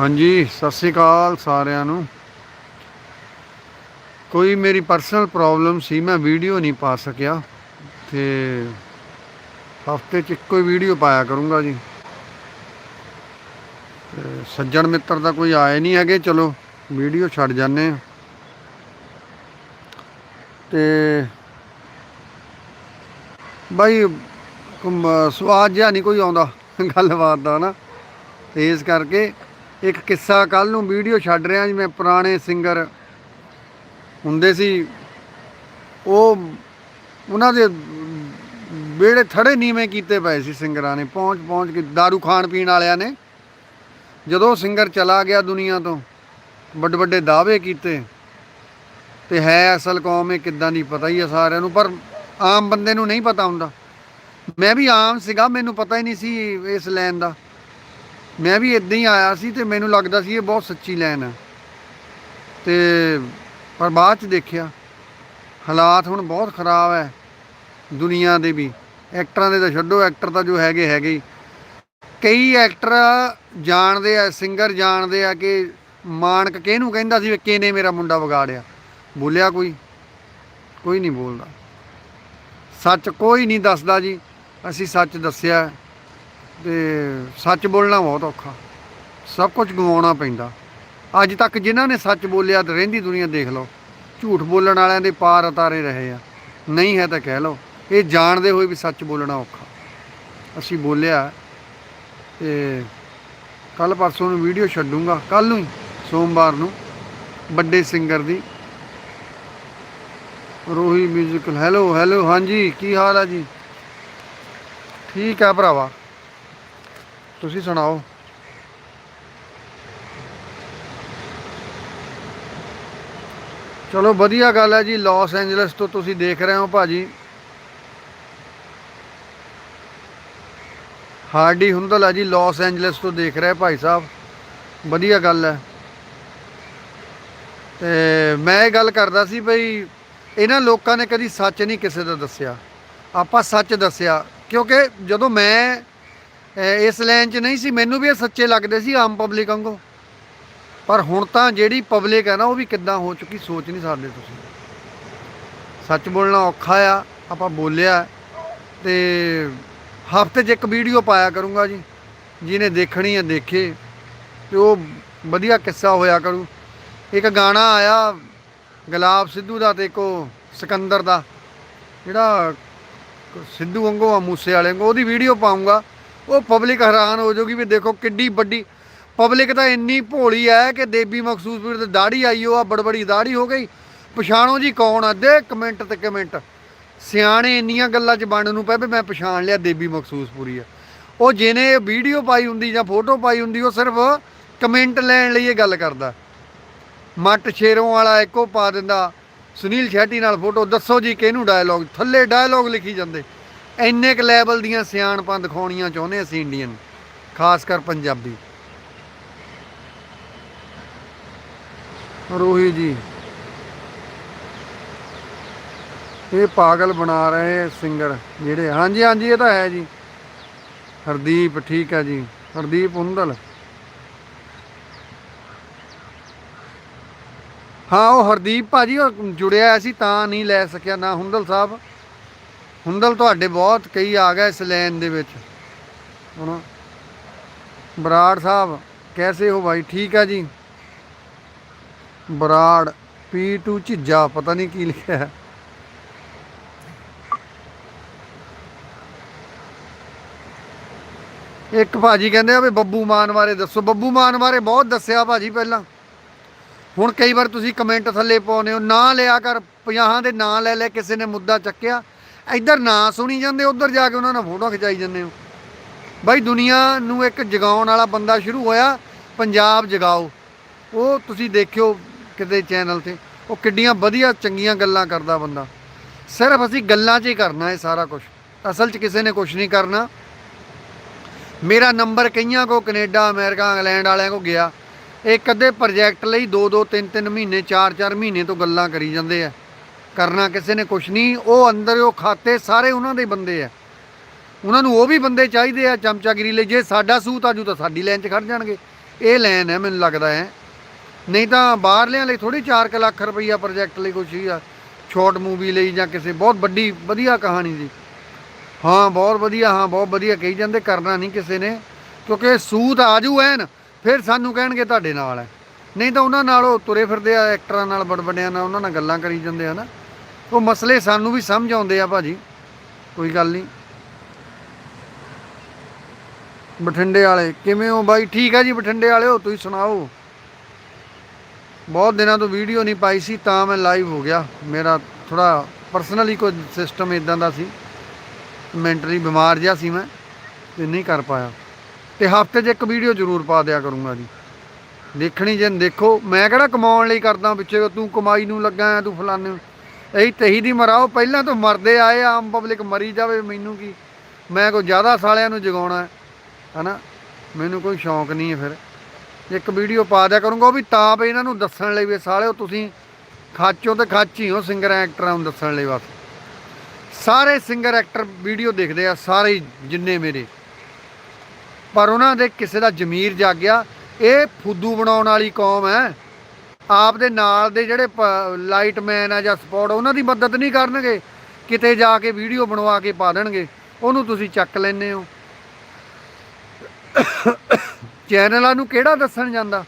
ਹਾਂਜੀ, ਸਤਿ ਸ੍ਰੀ ਅਕਾਲ ਸਾਰਿਆਂ ਨੂੰ। ਕੋਈ ਮੇਰੀ ਪਰਸਨਲ ਪ੍ਰੋਬਲਮ ਸੀ, ਮੈਂ ਵੀਡੀਓ ਨਹੀਂ ਪਾ ਸਕਿਆ। ਤੇ ਹਫ਼ਤੇ 'ਚ ਇੱਕੋ ਹੀ ਵੀਡੀਓ ਪਾਇਆ ਕਰੂੰਗਾ ਜੀ। ਤੇ ਸੱਜਣ ਮਿੱਤਰ ਦਾ ਕੋਈ ਆਏ ਨਹੀਂ ਹੈਗੇ, ਚਲੋ ਵੀਡੀਓ ਛੱਡ ਜਾਂਦੇ ਆ ਤੇ ਬਾਈ ਕੁਮ- ਸਵਾਦ ਜਿਹਾ ਨਹੀਂ ਕੋਈ ਆਉਂਦਾ, ਗੱਲਬਾਤ ਦਾ ਨਾ। ਤੇ ਇਸ ਕਰਕੇ ਇੱਕ ਕਿੱਸਾ ਕੱਲ ਨੂੰ ਵੀਡੀਓ ਛੱਡ ਰਿਹਾ ਜੀ ਮੈਂ ਪੁਰਾਣੇ ਸਿੰਗਰ ਹੁੰਦੇ ਸੀ। ਉਹ ਉਹਨਾਂ ਦੇ ਬੇੜੇ ਥੜੇ ਨੀਵੇਂ ਕੀਤੇ ਪਏ ਸੀ ਸਿੰਗਰਾਂ ਨੇ, ਪਹੁੰਚ ਪਹੁੰਚ ਕੇ दारू ਖਾਣ ਪੀਣ ਵਾਲਿਆਂ ਨੇ। ਜਦੋਂ ਸਿੰਗਰ ਚਲਾ ਗਿਆ ਦੁਨੀਆ ਤੋਂ, ਵੱਡੇ ਵੱਡੇ ਦਾਅਵੇ ਕੀਤੇ। ਤੇ ਹੈ ਅਸਲ ਕੌਮ, ਇਹ ਕਿੱਦਾਂ ਦੀ ਪਤਾ ਹੀ ਆ ਸਾਰਿਆਂ ਨੂੰ, ਪਰ ਆਮ ਬੰਦੇ ਨੂੰ ਨਹੀਂ ਪਤਾ ਹੁੰਦਾ। ਮੈਂ ਵੀ ਆਮ ਸੀਗਾ, ਮੈਨੂੰ ਪਤਾ ਹੀ ਨਹੀਂ ਸੀ ਇਸ ਲਾਈਨ ਦਾ। ਮੈਂ ਵੀ ਇਦਾਂ ਹੀ ਆਇਆ ਸੀ ਤੇ ਮੈਨੂੰ ਲੱਗਦਾ ਸੀ ਇਹ ਬਹੁਤ ਸੱਚੀ ਲਾਈਨ ਹੈ ਤੇ ਪਰ ਬਾਅਦ ਚ ਦੇਖਿਆ, ਹਾਲਾਤ ਹੁਣ ਬਹੁਤ ਖਰਾਬ ਹੈ ਦੁਨੀਆ ਦੇ ਵੀ। ਐਕਟਰਾਂ ਦੇ ਤਾਂ ਛੱਡੋ, ਐਕਟਰ ਤਾਂ ਜੋ ਹੈਗੇ ਹੈਗੇ ਕਈ ਐਕਟਰ ਜਾਣਦੇ ਆ, ਸਿੰਗਰ ਜਾਣਦੇ ਆ ਕਿ ਮਾਨਕ ਕਿਹਨੂੰ ਕਹਿੰਦਾ ਸੀ ਵੀ ਕਿਹਨੇ ਮੇਰਾ ਮੁੰਡਾ ਵਿਗਾੜਿਆ। ਬੋਲਿਆ ਕੋਈ ਕੋਈ ਨਹੀਂ ਬੋਲਦਾ। ਸੱਚ ਕੋਈ ਨਹੀਂ ਦੱਸਦਾ ਜੀ, ਅਸੀਂ ਸੱਚ ਦੱਸਿਆ। ਤੇ ਸੱਚ ਬੋਲਣਾ ਬਹੁਤ ਔਖਾ। ਸਭ ਕੁਝ ਗਵਾਉਣਾ ਪੈਂਦਾ। ਅੱਜ ਤੱਕ ਜਿਨ੍ਹਾਂ ਨੇ ਸੱਚ ਬੋਲਿਆ ਤੇ ਰਹਿੰਦੀ ਦੁਨੀਆ ਦੇਖ ਲਓ। ਝੂਠ ਬੋਲਣ ਵਾਲਿਆਂ ਦੇ ਪਾਰ ਉਤਾਰੇ ਰਹੇ ਆ। ਨਹੀਂ ਹੈ ਤਾਂ ਕਹਿ ਲਓ, ਇਹ ਜਾਣਦੇ ਹੋਏ ਵੀ ਸੱਚ ਬੋਲਣਾ ਔਖਾ। ਅਸੀਂ ਬੋਲਿਆ ਤੇ ਕੱਲ ਪਰਸੋਂ ਨੂੰ ਵੀਡੀਓ ਛੱਡੂੰਗਾ। ਕੱਲ ਨੂੰ ਸੋਮਵਾਰ ਨੂੰ, ਵੱਡੇ ਸਿੰਗਰ ਦੀ। ਰੋਹੀ ਮਿਊਜ਼ੀਕਲ ਹੈਲੋ ਹੈਲੋ ਹਾਂਜੀ, ਕੀ ਹਾਲ ਆ ਜੀ? ਠੀਕ ਆ ਭਰਾਵਾ। ਤੁਸੀਂ ਸੁਣਾਓ? ਚਲੋ ਵਧੀਆ ਗੱਲ ਹੈ ਜੀ ਲਾਸ ਐਂਜਲਸ ਤੋਂ ਤੁਸੀਂ ਦੇਖ ਰਹੇ ਹੋ ਭਾਜੀ। ਹਾਰਡੀ ਹੁੰਦਲ ਹੈ ਜੀ ਲਾਸ ਐਂਜਲਸ ਤੋਂ ਦੇਖ ਰਹੇ ਭਾਈ ਸਾਹਿਬ। ਵਧੀਆ ਗੱਲ ਹੈ। ਤੇ ਮੈਂ ਇਹ ਗੱਲ ਕਰਦਾ ਸੀ ਬਈ, ਇਹਨਾਂ ਲੋਕਾਂ ਨੇ ਕਦੀ ਸੱਚ ਨਹੀਂ ਕਿਸੇ ਦਾ ਦੱਸਿਆ। ਆਪਾਂ ਸੱਚ ਦੱਸਿਆ, ਕਿਉਂਕਿ ਜਦੋਂ ਮੈਂ ਇਸ ਲਾਈਨ 'ਚ ਨਹੀਂ ਸੀ, ਮੈਨੂੰ ਵੀ ਇਹ ਸੱਚੇ ਲੱਗਦੇ ਸੀ ਆਮ ਪਬਲਿਕ ਵਾਂਗੂ। ਪਰ ਹੁਣ ਤਾਂ ਜਿਹੜੀ ਪਬਲਿਕ ਹੈ ਨਾ, ਉਹ ਵੀ ਕਿੱਦਾਂ ਹੋ ਚੁੱਕੀ, ਸੋਚ ਨਹੀਂ ਸਕਦੇ ਤੁਸੀਂ। ਸੱਚ ਬੋਲਣਾ ਔਖਾ ਆ, ਆਪਾਂ ਬੋਲਿਆ। ਤੇ ਹਫ਼ਤੇ 'ਚ ਇੱਕ ਵੀਡੀਓ ਪਾਇਆ ਕਰੂੰਗਾ ਜੀ, ਜਿਹਨੇ ਦੇਖਣੀ ਹੈ, ਦੇਖੇ। ਤੇ ਉਹ ਵਧੀਆ ਕਿੱਸਾ ਹੋਇਆ ਕਰੂ। ਇੱਕ ਗਾਣਾ ਆਇਆ, ਗੁਲਾਬ ਸਿੱਧੂ ਦਾ ਤੇ ਇੱਕ ਉਹ ਸਿਕੰਦਰ ਦਾ। ਜਿਹੜਾ ਸਿੱਧੂ ਵਾਂਗੂ ਆ, ਮੂਸੇ ਵਾਲੇ ਵਾਂਗੂ, ਉਹਦੀ ਵੀਡੀਓ ਪਾਉਂਗਾ ਉਹ ਪਬਲਿਕ ਹੈਰਾਨ ਹੋ ਜਾਊਗੀ ਵੀ ਦੇਖੋ ਕਿੱਡੀ ਵੱਡੀ ਪਬਲਿਕ ਤਾਂ ਇੰਨੀ ਭੋਲੀ ਹੈ ਕਿ ਦੇਬੀ ਮਖਸੂਸਪੁਰ ਤੇ ਦਾੜੀ ਆਈ, ਉਹ ਆ ਬੜਬੜੀ ਦਾੜੀ ਹੋ ਗਈ। ਪਛਾਣੋ ਜੀ ਕੌਣ ਆ? ਦੇ ਕਮੈਂਟ ਤੇ ਕਮੈਂਟ ਸਿਆਣੇ ਇੰਨੀਆਂ ਗੱਲਾਂ 'ਚ ਬਣਨ ਨੂੰ ਪਏ ਵੀ ਮੈਂ ਪਛਾਣ ਲਿਆ ਦੇਬੀ ਮਖਸੂਸਪੁਰੀ ਆ। ਉਹ ਜਿਹਨੇ ਵੀਡੀਓ ਪਾਈ ਹੁੰਦੀ ਜਾਂ ਫੋਟੋ ਪਾਈ ਹੁੰਦੀ, ਉਹ ਸਿਰਫ ਕਮੈਂਟ ਲੈਣ ਲਈ ਇਹ ਗੱਲ ਕਰਦਾ। ਮੱਟ ਸ਼ੇਰੋਂ ਵਾਲਾ ਇੱਕੋ ਪਾ ਦਿੰਦਾ। ਸੁਨੀਲ ਸ਼ੈਟੀ ਨਾਲ ਫੋਟੋ ਦੱਸੋ ਜੀ ਕਿਹਨੂੰ ਡਾਇਲੌਗ ਥੱਲੇ ਡਾਇਲੌਗ ਲਿਖੀ ਜਾਂਦੇ। ਇੰਨੇ ਕ ਲੈਵਲ ਦੀਆਂ ਸਿਆਣਪਾਂ ਦਿਖਾਉਣੀਆਂ ਚਾਹੁੰਦੇ ਅਸੀਂ ਇੰਡੀਅਨ ਖਾਸ ਕਰ ਪੰਜਾਬੀ। ਰੋਹੀ ਜੀ, ਇਹ ਪਾਗਲ ਬਣਾ ਰਹੇ ਸਿੰਗਰ ਜਿਹੜੇ ਹਾਂਜੀ ਹਾਂਜੀ, ਇਹ ਤਾਂ ਹੈ ਜੀ। ਹਰਦੀਪ, ਠੀਕ ਹੈ ਜੀ। ਹਰਦੀਪ ਹੁੰਦਲ। ਹਾਂ, ਉਹ ਹਰਦੀਪ ਭਾਜੀ, ਉਹ ਜੁੜਿਆ ਸੀ ਤਾਂ ਨਹੀਂ ਲੈ ਸਕਿਆ ਨਾ ਹੁੰਦਲ ਸਾਹਿਬ। ਹੁੰਦਲ ਤੁਹਾਡੇ ਬਹੁਤ ਕਈ ਆ ਗਏ ਇਸ ਲਾਈਨ ਦੇ ਵਿੱਚ। ਹੁਣ ਬਰਾੜ ਸਾਹਿਬ, ਕੈਸੇ ਹੋ ਭਾਈ? ਠੀਕ ਆ ਜੀ? ਬਰਾੜ P2 ਝਿੱਜਾ, ਪਤਾ ਨਹੀਂ ਕੀ ਲਿਖਿਆ ਹੈ। ਇੱਕ ਭਾਜੀ ਕਹਿੰਦੇ ਆ ਵੀ ਬੱਬੂ ਮਾਨ ਬਾਰੇ ਦੱਸੋ। ਬੱਬੂ ਮਾਨ ਬਾਰੇ ਬਹੁਤ ਦੱਸਿਆ ਭਾਜੀ ਪਹਿਲਾਂ। ਹੁਣ ਕਈ ਵਾਰ ਤੁਸੀਂ ਕਮੈਂਟ ਥੱਲੇ ਪਾਉਂਦੇ ਹੋ, ਨਾਂ ਲਿਆ ਕਰ 50 ਦੇ ਨਾਂ ਲੈ ਲੈ, ਕਿਸੇ ਨੇ ਮੁੱਦਾ ਚੱਕਿਆ। ਇੱਧਰ ਨਾਂ ਸੁਣੀ ਜਾਂਦੇ, ਉੱਧਰ ਜਾ ਕੇ ਉਹਨਾਂ ਨਾਲ ਫੋਟੋ ਖਿਚਾਈ ਜਾਂਦੇ ਹੋ। ਬਾਈ ਦੁਨੀਆ ਨੂੰ ਇੱਕ ਜਗਾਉਣ ਵਾਲਾ ਬੰਦਾ ਸ਼ੁਰੂ ਹੋਇਆ, ਪੰਜਾਬ ਜਗਾਓ। ਉਹ ਤੁਸੀਂ ਦੇਖਿਓ ਕਿਤੇ ਚੈਨਲ ਤੇ, ਉਹ ਕਿੱਡੀਆਂ ਵਧੀਆ ਚੰਗੀਆਂ ਗੱਲਾਂ ਕਰਦਾ ਬੰਦਾ। ਸਿਰਫ ਅਸੀਂ ਗੱਲਾਂ 'ਚ ਹੀ ਕਰਨਾ ਹੈ ਸਾਰਾ ਕੁਝ ਅਸਲ 'ਚ ਕਿਸੇ ਨੇ ਕੁਝ ਨਹੀਂ ਕਰਨਾ। ਮੇਰਾ ਨੰਬਰ ਕਈਆਂ ਕੋ ਕੈਨੇਡਾ, ਅਮਰੀਕਾ, ਇੰਗਲੈਂਡ ਵਾਲਿਆਂ ਕੋ ਗਿਆ। ਇੱਕ ਅੱਧੇ ਪ੍ਰੋਜੈਕਟ ਲਈ 2-2 3-3 ਮਹੀਨੇ 4-4 ਮਹੀਨੇ ਤੋਂ ਗੱਲਾਂ ਕਰੀ ਜਾਂਦੇ ਆ। ਕਰਨਾ ਕਿਸੇ ਨੇ ਕੁਝ ਨਹੀਂ, ਉਹ ਅੰਦਰ, ਉਹ ਖਾਤੇ ਸਾਰੇ ਉਹਨਾਂ ਦੇ ਬੰਦੇ ਆ। ਉਹਨਾਂ ਨੂੰ ਉਹ ਵੀ ਬੰਦੇ ਚਾਹੀਦੇ ਆ ਚਮਚਾਗਿਰੀ ਲਈ, ਜੇ ਸਾਡਾ ਸੂਤ ਆਜੂ ਤਾਂ ਸਾਡੀ ਲਾਈਨ 'ਚ ਖੜ ਜਾਣਗੇ। ਇਹ ਲਾਈਨ ਹੈ, ਮੈਨੂੰ ਲੱਗਦਾ ਹੈ। ਨਹੀਂ ਤਾਂ ਬਾਹਰਲਿਆਂ ਲਈ ਥੋੜੀ 4 ਲੱਖ ਰੁਪਈਆ ਪ੍ਰੋਜੈਕਟ ਲਈ ਕੁਛ ਹੀ ਆ। ਸ਼ਾਰਟ ਮੂਵੀ ਲਈ ਜਾਂ ਕਿਸੇ, ਬਹੁਤ ਵੱਡੀ, ਵਧੀਆ ਕਹਾਣੀ ਦੀ। ਹਾਂ, ਬਹੁਤ ਵਧੀਆ, ਹਾਂ, ਬਹੁਤ ਵਧੀਆ ਕਹੀ ਜਾਂਦੇ, ਕਰਨਾ ਨਹੀਂ ਕਿਸੇ ਨੇ। ਕਿਉਂਕਿ ਸੂਤ ਆਜੂ ਐਨ, ਫਿਰ ਸਾਨੂੰ ਕਹਿਣਗੇ ਤੁਹਾਡੇ ਨਾਲ ਹੈ। ਨਹੀਂ ਤਾਂ ਉਹਨਾਂ ਨਾਲ ਉਹ ਤੁਰੇ ਫਿਰਦੇ ਆ ਐਕਟਰਾਂ ਨਾਲ ਬੜਬੜਿਆਂ ਨਾਲ, ਉਹਨਾਂ ਨਾਲ ਗੱਲਾਂ ਕਰੀ ਜਾਂਦੇ ਆ ਨਾ। ਉਹ ਮਸਲੇ ਸਾਨੂੰ ਵੀ ਸਮਝ ਆਉਂਦੇ ਆ ਭਾਜੀ, ਕੋਈ ਗੱਲ ਨਹੀਂ। ਬਠਿੰਡੇ ਵਾਲੇ, ਕਿਵੇਂ ਹੋ ਬਾਈ? ਠੀਕ ਆ ਜੀ ਬਠਿੰਡੇ ਵਾਲਿਓ ਤੁਸੀਂ ਸੁਣਾਓ? ਬਹੁਤ ਦਿਨਾਂ ਤੋਂ ਵੀਡੀਓ ਨਹੀਂ ਪਾਈ ਸੀ, ਤਾਂ ਮੈਂ ਲਾਈਵ ਹੋ ਗਿਆ। ਮੇਰਾ ਥੋੜਾ ਪਰਸਨਲੀ ਕੋਈ ਸਿਸਟਮ ਇਦਾਂ ਦਾ ਸੀ। ਮੈਂਟਲੀ ਬਿਮਾਰ ਜਿਹਾ ਸੀ ਮੈਂ, ਤੇ ਨਹੀਂ ਕਰ ਪਾਇਆ। ਤੇ ਹਫ਼ਤੇ 'ਚ ਇੱਕ ਵੀਡੀਓ ਜ਼ਰੂਰ ਪਾ ਦਿਆ ਕਰੂੰਗਾ ਜੀ। ਦੇਖਣੀ ਜੇ ਦੇਖੋ, ਮੈਂ ਕਿਹੜਾ ਕਮਾਉਣ ਲਈ ਕਰਦਾ ਪਿੱਛੇ, ਤੂੰ ਕਮਾਈ ਨੂੰ ਲੱਗਾ ਆ ਤੂੰ ਫਲਾਣੇ ਨੂੰ। ਇਹੀ ਤਹੀ ਦੀ ਮਰਾਓ ਪਹਿਲਾਂ ਤੋਂ ਮਰਦੇ ਆਏ ਆ, ਆਮ ਪਬਲਿਕ ਮਰੀ ਜਾਵੇ ਮੈਨੂੰ ਕੀ? ਮੈਂ ਕੋਈ ਜ਼ਿਆਦਾ ਸਾਲਿਆਂ ਨੂੰ ਜਗਾਉਣਾ ਹੈ ਹਨਾ? ਮੈਨੂੰ ਕੋਈ ਸ਼ੌਂਕ ਨਹੀਂ ਹੈ ਫਿਰ। ਇੱਕ ਵੀਡੀਓ ਪਾ ਦਿਆ ਕਰੂੰਗਾ ਉਹ ਵੀ ਤਾਂ ਵੀ ਇਹਨਾਂ ਨੂੰ ਦੱਸਣ ਲਈ ਵੀ ਸਾਲਿਓ ਤੁਸੀਂ ਖਾਚੋ ਤੇ ਖਾਚੀ ਹੋ ਸਿੰਗਰ ਐਕਟਰਾਂ ਨੂੰ ਦੱਸਣ ਲਈ ਬਸ। ਸਾਰੇ ਸਿੰਗਰ ਐਕਟਰ ਵੀਡੀਓ ਦੇਖਦੇ ਆ ਸਾਰੇ ਜਿੰਨੇ ਮੇਰੇ। ਪਰ ਉਹਨਾਂ ਦੇ ਕਿਸੇ ਦਾ ਜ਼ਮੀਰ ਜਾਗ ਗਿਆ ਇਹ ਫੁੱਦੂ ਬਣਾਉਣ ਵਾਲੀ ਕੌਮ ਹੈ। ਆਪ ਦੇ ਨਾਲ ਦੇ ਜਿਹੜੇ ਲਾਈਟਮੈਨ ਆ ਜਾਂ ਸਪੋਰਟ ਉਹਨਾਂ ਦੀ ਮਦਦ ਨਹੀਂ ਕਰਨਗੇ। ਕਿਤੇ ਜਾ ਕੇ ਵੀਡੀਓ ਬਣਵਾ ਕੇ ਪਾ ਦੇਣਗੇ। ਉਹਨੂੰ ਤੁਸੀਂ ਚੱਕ ਲੈਨੇ ਹੋ। ਚੈਨਲਾਂ ਨੂੰ ਕਿਹੜਾ ਦੱਸਣ ਜਾਂਦਾ?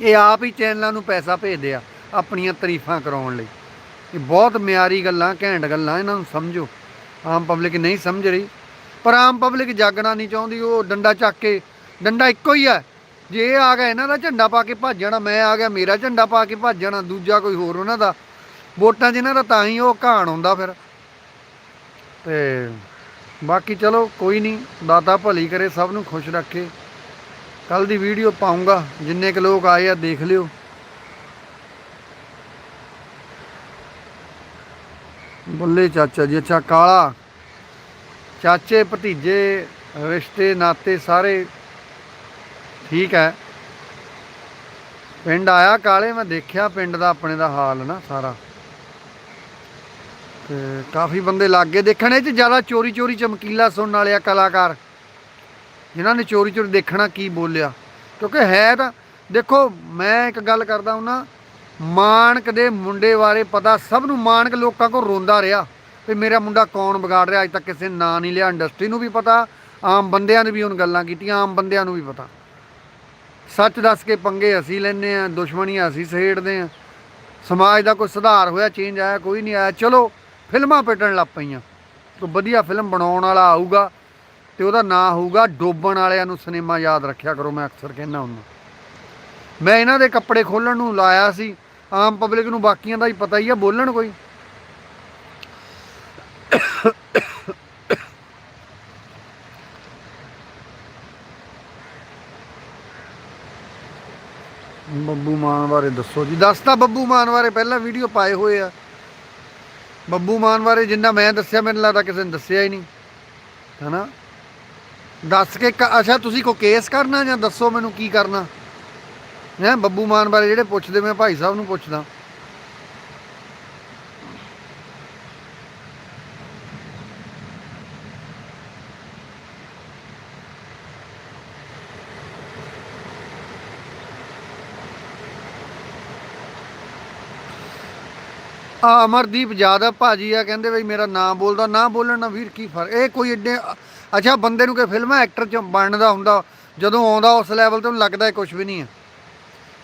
ਇਹ ਆਪ ਹੀ ਚੈਨਲਾਂ ਨੂੰ ਪੈਸਾ ਭੇਜਦੇ ਆ, ਆਪਣੀਆਂ ਤਾਰੀਫਾਂ ਕਰਾਉਣ ਲਈ। ਇਹ ਬਹੁਤ ਮਿਆਰੀ ਗੱਲਾਂ, ਘੈਂਟ ਗੱਲਾਂ, ਇਹਨਾਂ ਨੂੰ ਸਮਝੋ। ਆਮ ਪਬਲਿਕ ਨਹੀਂ ਸਮਝ ਰਹੀ। ਪਰ ਆਮ ਪਬਲਿਕ ਜਾਗਣਾ ਨਹੀਂ ਚਾਹੁੰਦੀ, ਉਹ ਡੰਡਾ ਚੱਕ ਕੇ, ਡੰਡਾ ਇੱਕੋ ਹੀ ਹੈ ਜੇ ਆ ਗਿਆ ਇਹਨਾਂ ਦਾ ਝੰਡਾ ਪਾ ਕੇ ਭੱਜ ਜਾਣਾ ਮੈਂ ਆ ਗਿਆ, ਮੇਰਾ ਝੰਡਾ ਪਾ ਕੇ ਭੱਜ ਜਾਣਾ ਦੂਜਾ ਕੋਈ ਹੋਰ ਉਹਨਾਂ ਦਾ, ਵੋਟਾਂ ਜਿਹਨਾਂ ਦਾ ਤਾਂ ਹੀ ਉਹ ਘਾਣ ਆਉਂਦਾ ਫਿਰ। ਤੇ ਬਾਕੀ ਚਲੋ ਕੋਈ ਨਹੀਂ, ਦਾਤਾ ਭਲੀ ਕਰੇ, ਸਭ ਨੂੰ ਖੁਸ਼ ਰੱਖੇ। ਕੱਲ ਦੀ ਵੀਡੀਓ ਪਾਉਂਗਾ, ਜਿੰਨੇ ਕੁ ਲੋਕ ਆਏ ਆ, ਦੇਖ ਲਿਓ। ਬੱਲੇ ਚਾਚਾ ਜੀ, ਅੱਛਾ ਕਾਲਾ, ਚਾਚੇ, ਭਤੀਜੇ, ਰਿਸ਼ਤੇ, ਨਾਤੇ ਸਾਰੇ ਠੀਕ ਹੈ। ਪਿੰਡ ਆਇਆ ਕਾਲੇ, ਮੈਂ ਦੇਖਿਆ ਪਿੰਡ ਦਾ ਆਪਣੇ ਦਾ ਹਾਲ ਨਾ ਸਾਰਾ। ਤੇ ਕਾਫੀ ਬੰਦੇ ਲੱਗ ਦੇਖਣ, ਇਹ ਚ ਜ਼ਿਆਦਾ ਚੋਰੀ ਚੋਰੀ ਚਮਕੀਲਾ ਸੁਣਨ ਵਾਲੇ ਆ ਕਲਾਕਾਰ। ਜਿਨ੍ਹਾਂ ਨੇ ਚੋਰੀ ਚੋਰੀ ਦੇਖਣਾ ਕੀ ਬੋਲਿਆ। ਕਿਉਂਕਿ ਹੈ ਤਾਂ, ਦੇਖੋ, ਮੈਂ ਇੱਕ ਗੱਲ ਕਰਦਾ ਹੁਣਾ ਮਾਨਕ ਦੇ ਮੁੰਡੇ ਬਾਰੇ ਪਤਾ ਸਭ ਨੂੰ ਮਾਨਕ ਲੋਕਾਂ ਕੋਲ ਰੋਂਦਾ ਰਿਹਾ ਵੀ ਮੇਰਾ ਮੁੰਡਾ ਕੌਣ ਵਿਗਾੜ ਰਿਹਾ, ਅੱਜ ਤੱਕ ਕਿਸੇ ਨੇ ਨਾਂ ਨਹੀਂ ਲਿਆ, ਇੰਡਸਟਰੀ ਨੂੰ ਵੀ ਪਤਾ, ਆਮ ਬੰਦਿਆਂ ਨੇ ਵੀ ਹੁਣ ਗੱਲਾਂ ਕੀਤੀਆਂ, ਆਮ ਬੰਦਿਆਂ ਨੂੰ ਵੀ ਪਤਾ। ਸੱਚ ਦੱਸ ਕੇ ਪੰਗੇ ਅਸੀਂ ਲੈਨੇ ਆ ਦੁਸ਼ਮਣੀਆਂ ਅਸੀਂ ਸਹੇੜਦੇ ਆ ਸਮਾਜ ਦਾ ਕੋਈ ਸੁਧਾਰ ਹੋਇਆ ਚੇਂਜ ਆਇਆ, ਕੋਈ ਨਹੀਂ ਆਇਆ। ਚਲੋ, ਫਿਲਮਾਂ ਪੇਟਣ ਲੱਗ ਪਈਆਂ। ਕੋਈ ਵਧੀਆ ਫਿਲਮ ਬਣਾਉਣ ਵਾਲਾ ਆਊਗਾ ਤੇ ਉਹਦਾ ਨਾਂ ਹੋਊਗਾ ਡੋਬਣ ਵਾਲਿਆਂ ਨੂੰ ਸਿਨੇਮਾ ਯਾਦ ਰੱਖਿਆ ਕਰੋ, ਮੈਂ ਅਕਸਰ ਕਹਿੰਦਾ ਹੁੰਦਾ। ਮੈਂ ਇਹਨਾਂ ਦੇ ਕੱਪੜੇ ਖੋਲਣ ਨੂੰ ਲਾਇਆ ਸੀ। ਆਮ ਪਬਲਿਕ ਨੂੰ ਬਾਕੀਆਂ ਦਾ ਹੀ ਪਤਾ ਹੀ ਆ, ਬੋਲਣ ਕੋਈ। ਬੱਬੂ ਮਾਨ ਬਾਰੇ ਦੱਸੋ ਜੀ। ਦੱਸਤਾ ਬੱਬੂ ਮਾਨ ਬਾਰੇ ਪਹਿਲਾਂ ਵੀਡੀਓ ਪਾਏ ਹੋਏ ਆ। ਬੱਬੂ ਮਾਨ ਬਾਰੇ ਜਿੰਨਾ ਮੈਂ ਦੱਸਿਆ, ਮੈਨੂੰ ਲੱਗਦਾ ਕਿਸੇ ਨੇ ਦੱਸਿਆ ਹੀ ਨਹੀਂ। ਹਨਾ? ਦੱਸ ਕੇ ਅੱਛਾ, ਤੁਸੀਂ ਕੋ ਕੇਸ ਕਰਨਾ ਜਾਂ ਦੱਸੋ ਮੈਨੂੰ ਕੀ ਕਰਨਾ? ਹੈ? ਬੱਬੂ ਮਾਨ ਬਾਰੇ ਜਿਹੜੇ ਪੁੱਛਦੇ, ਮੈਂ ਭਾਈ ਸਾਹਿਬ ਨੂੰ ਪੁੱਛਦਾ। ਆ ਅਮਰਦੀਪ ਯਾਦਵ ਭਾਜੀ ਆ, ਕਹਿੰਦੇ ਬਈ ਮੇਰਾ ਨਾਮ ਬੋਲਦਾ, ਨਾ ਬੋਲਣ ਨਾਲ ਵੀਰ ਕੀ ਫ਼ਰਕ? ਇਹ ਕੋਈ ਏਡੇ, ਅੱਛਾ ਬੰਦੇ ਨੂੰ ਕਿ ਫਿਲਮਾਂ ਐਕਟਰ ਚ ਬਣਦਾ ਹੁੰਦਾ, ਜਦੋਂ ਆਉਂਦਾ ਉਸ ਲੈਵਲ ਤੇ ਉਹਨੂੰ ਲੱਗਦਾ ਕੁਝ ਵੀ ਨਹੀਂ ਹੈ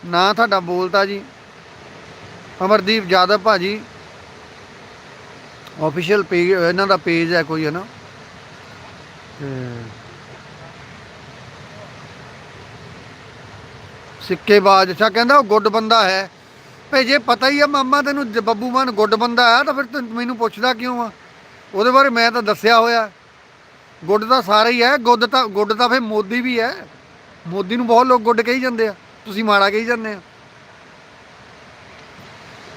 ਨਾ ਤੁਹਾਡਾ ਬੋਲਤਾ ਜੀ। ਅਮਰਦੀਪ ਯਾਦਵ ਭਾਜੀ ਆਫੀਸ਼ੀਅਲ ਪੇਜ ਇਹਨਾਂ ਦਾ ਪੇਜ ਹੈ ਕੋਈ, ਹੈ ਨਾ? ਤੇ ਸਿੱਕੇਬਾਜ਼ ਅੱਛਾ ਕਹਿੰਦਾ ਉਹ ਗੁੱਡ ਬੰਦਾ ਹੈ। ਭਈ ਜੇ ਪਤਾ ਹੀ ਆ ਮਾਮਾ ਤੈਨੂੰ ਜ- ਬੱਬੂ ਮਾਨ ਗੁੱਡ ਬੰਦਾ ਆ, ਤਾਂ ਫਿਰ ਤੂੰ ਮੈਨੂੰ ਪੁੱਛਦਾ ਕਿਉਂ ਆ? ਉਹਦੇ ਬਾਰੇ ਮੈਂ ਤਾਂ ਦੱਸਿਆ ਹੋਇਆ। ਗੁੱਡ ਤਾਂ ਸਾਰੇ ਹੀ ਹੈ ਗੁੱਡ ਤਾਂ ਗੁੱਡ ਤਾਂ ਫਿਰ ਮੋਦੀ ਵੀ ਹੈ ਮੋਦੀ ਨੂੰ ਬਹੁਤ ਲੋਕ ਗੁੱਡ ਕਹੀ ਜਾਂਦੇ ਆ, ਤੁਸੀਂ ਮਾੜਾ ਕਹੀ ਜਾਂਦੇ ਆ।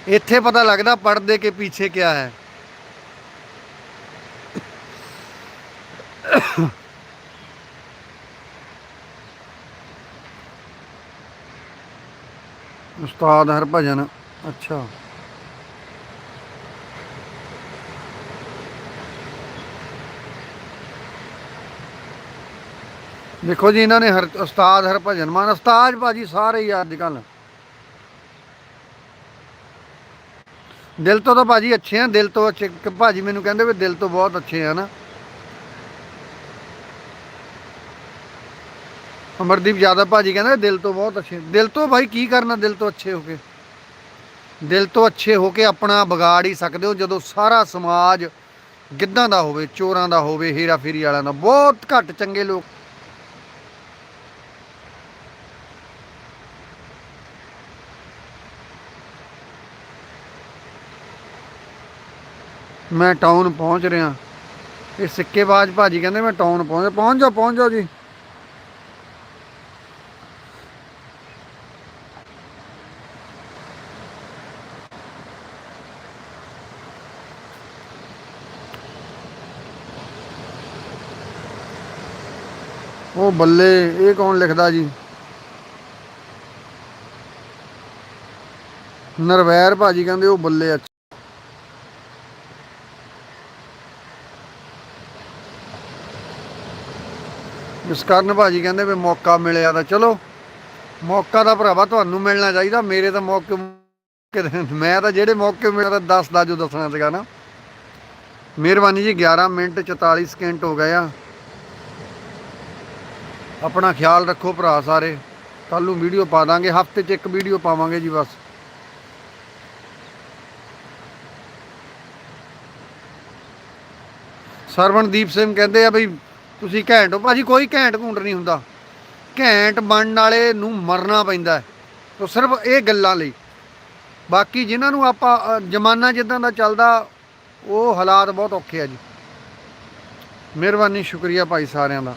ਇੱਥੇ ਪਤਾ ਲੱਗਦਾ ਪਰਦੇ ਕੇ ਪਿੱਛੇ ਕਿਆ ਹੈ। ਉਸਤਾਦ ਹਰਭਜਨ, ਅੱਛਾ। ਦੇਖੋ ਜੀ, ਇਹਨਾਂ ਨੇ ਹਰ, ਉਸਤਾਦ ਹਰਭਜਨ ਮਾਨ, ਉਸਤਾਦ ਭਾਜੀ ਸਾਰੇ ਹੀ ਅੱਜ ਕੱਲ ਦਿਲ ਤੋਂ ਤਾਂ ਭਾਜੀ ਅੱਛੇ ਆ, ਦਿਲ ਤੋਂ ਅੱਛੇ, ਕਿ ਭਾਜੀ ਮੈਨੂੰ ਕਹਿੰਦੇ ਵੀ ਦਿਲ ਤੋਂ ਬਹੁਤ ਅੱਛੇ ਆ ਨਾ। ਅਮਰਦੀਪ ਯਾਦਵ ਭਾਜੀ ਕਹਿੰਦੇ ਦਿਲ ਤੋਂ ਬਹੁਤ ਅੱਛੇ ਦਿਲ ਤੋਂ ਭਾਈ ਕੀ ਕਰਨਾ ਦਿਲ ਤੋਂ ਅੱਛੇ ਹੋ ਕੇ? ਦਿਲ ਤੋਂ ਅੱਛੇ ਹੋ ਕੇ ਆਪਣਾ ਵਿਗਾੜ ਹੀ ਸਕਦੇ ਹੋ ਜਦੋਂ ਸਾਰਾ ਸਮਾਜ ਗਿੱਧਾਂ ਦਾ ਹੋਵੇ, ਚੋਰਾਂ ਦਾ ਹੋਵੇ, ਹੇਰਾ ਫੇਰੀ ਵਾਲਿਆਂ ਦਾ, ਬਹੁਤ ਘੱਟ ਚੰਗੇ ਲੋਕ। ਮੈਂ ਟਾਊਨ ਪਹੁੰਚ ਰਿਹਾ। ਇਹ ਸਿੱਕੇਬਾਜ਼ ਭਾਜੀ ਕਹਿੰਦੇ ਮੈਂ ਟਾਊਨ ਪਹੁੰਚ ਪਹੁੰਚ ਜਾਓ ਪਹੁੰਚ ਜਾਓ ਜੀ। ਉਹ ਬੱਲੇ, ਇਹ ਕੌਣ ਲਿਖਦਾ ਜੀ? ਨਰਵੈਰ ਭਾਜੀ ਕਹਿੰਦੇ ਉਹ ਬੱਲੇ ਅੱਛਾ ਇਸ ਕਾਰਨ ਭਾਜੀ ਕਹਿੰਦੇ ਵੀ ਮੌਕਾ ਮਿਲਿਆ ਤਾਂ ਚਲੋ, ਮੌਕਾ ਤਾਂ ਭਰਾਵਾ ਤੁਹਾਨੂੰ ਮਿਲਣਾ ਚਾਹੀਦਾ, ਮੇਰੇ ਤਾਂ ਮੌਕੇ ਮੈਂ ਤਾਂ ਜਿਹੜੇ ਮੌਕੇ ਮਿਲਿਆ ਤਾਂ ਦੱਸ ਦਾ ਜੋ ਦੱਸਣਾ ਸੀਗਾ ਨਾ। ਮਿਹਰਬਾਨੀ ਜੀ 11 ਮਿੰਟ 44 ਸਕਿੰਟ ਹੋ ਗਏ ਆ। ਆਪਣਾ ਖਿਆਲ ਰੱਖੋ ਭਰਾ ਸਾਰੇ। ਕੱਲ ਨੂੰ ਵੀਡੀਓ ਪਾ ਦਾਂਗੇ। ਹਫ਼ਤੇ 'ਚ ਇੱਕ ਵੀਡੀਓ ਪਾਵਾਂਗੇ ਜੀ ਬਸ। ਸਰਵਣਦੀਪ ਸਿੰਘ ਕਹਿੰਦੇ ਆ ਬਈ, ਤੁਸੀਂ ਘੈਂਟ ਹੋ। ਭਾਜੀ ਕੋਈ ਘੈਂਟ ਘੂੰਟ ਨਹੀਂ ਹੁੰਦਾ। ਘੈਂਟ ਬਣਨ ਵਾਲੇ ਨੂੰ ਮਰਨਾ ਪੈਂਦਾ ਹੈ। ਤੋ ਸਿਰਫ ਇਹ ਗੱਲਾਂ ਲਈ। ਬਾਕੀ ਜਿਨ੍ਹਾਂ ਨੂੰ ਆਪਾਂ ਜ਼ਮਾਨਾ ਜਿੱਦਾਂ ਦਾ ਚੱਲਦਾ, ਉਹ ਹਾਲਾਤ ਬਹੁਤ ਔਖੇ ਆ ਜੀ। ਮਿਹਰਬਾਨੀ, ਸ਼ੁਕਰੀਆ ਭਾਈ ਸਾਰਿਆਂ ਦਾ।